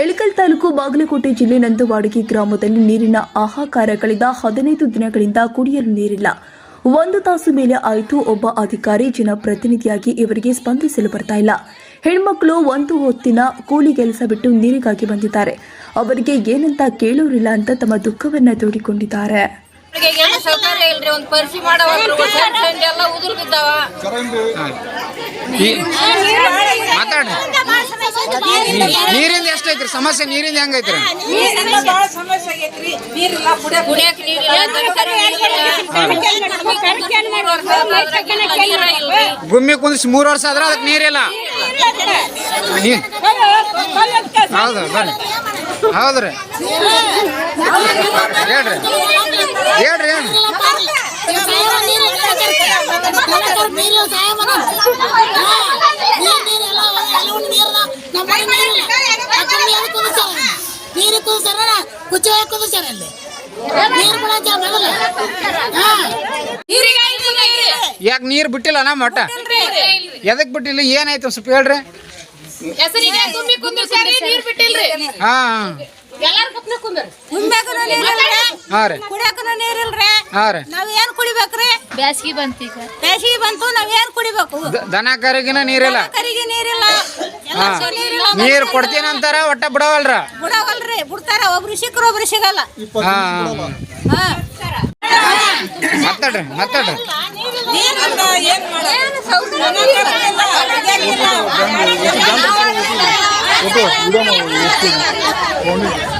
ಎಳಕಲ್ ತಾಲೂಕು ಬಾಗಲಕೋಟೆ ಜಿಲ್ಲೆ ನಂದವಾಡಗಿ ಗ್ರಾಮದಲ್ಲಿ ನೀರಿನ ಆಹಾಕಾರ ಕಳೆದ ಹದಿನೈದು ದಿನಗಳಿಂದ ಕುಡಿಯಲು ನೀರಿಲ್ಲ. ಒಂದು ತಾಸು ಮೇಲೆ ಆಯಿತು. ಒಬ್ಬ ಅಧಿಕಾರಿ ಜನಪ್ರತಿನಿಧಿಯಾಗಿ ಇವರಿಗೆ ಸ್ಪಂದಿಸಲು ಬರ್ತಾ ಇಲ್ಲ. ಹೆಣ್ಮಕ್ಳು ಒಂದು ಹೊತ್ತಿನ ಕೂಲಿ ಕೆಲಸ ಬಿಟ್ಟು ನೀರಿಗಾಗಿ ಬಂದಿದ್ದಾರೆ. ಅವರಿಗೆ ಏನಂತ ಕೇಳೋರಿಲ್ಲ ಅಂತ ತಮ್ಮ ದುಃಖವನ್ನ ತೋಡಿಕೊಂಡಿದ್ದಾರೆ. ಅವ್ರಿಗೆ ನೀರಿಂದ ಎಷ್ಟೈತ್ರಿ ಸಮಸ್ಯೆ ನೀರಿಂದ ಹೆಂಗೈತ್ರಿ ಗುಮ್ಮಿ ಕುಂದಿಸಿ ಮೂರು ವರ್ಷ ಆದ್ರೆ ಅದಕ್ಕೆ ನೀರಿಲ್ಲ ಹೌದು ಬನ್ನಿ ಹೌದ್ರಿ ಹೇಳ್ರಿ ಹೇಳ್ರಿ ಏನು ನೀರು ಕುದಿಸ್ತಾರ ಕುಚ್ಚಿ ಕುದಿಸ್ತಾರ ಅಲ್ಲಿ. ನೀರು ಬಿಡಂತ ಮೊದಲ ಹಾ. ಯಾಕೆ ನೀರು ಬಿಟ್ಟಿಲ್ಲ ನಾ ಒಟ್ಟ ಎದಕ್ ಬಿಟ್ಟಿಲ್ಲ? ಏನಾಯ್ತು ಸ್ವಲ್ಪ ಹೇಳ್ರಿ. ನೀರ್ ಹಾ. ಬ್ಯಾಸ್ಗಿ ಬಂತು ನಾವ್ ಏನ್ ಕುಡಿಬೇಕು? ದನ ಕರಿಗಿನ ನೀರಿಲ್ಲ. ಕರಿಗೆ ನೀರಿಲ್ಲ. ನೀರು ಕೊಡ್ತೀನಿ ಅಂತಾರ ಒಟ್ಟ ಬಿಡವಲ್ರ? ಬಿಡವಲ್ರಿ ಬಿಡ್ತಾರ. ಒಬ್ರು ಸಿಕ್ಕರು ಒಬ್ರು ಸಿಗಲ್ಲ. ಹಾ. ಹಾ ಮಾತಾಡ್ರಿ ಮಾತಾಡ್ರಿ ನೀರಿಲ್ಲ ಏನ್ ಮಾಡೋದು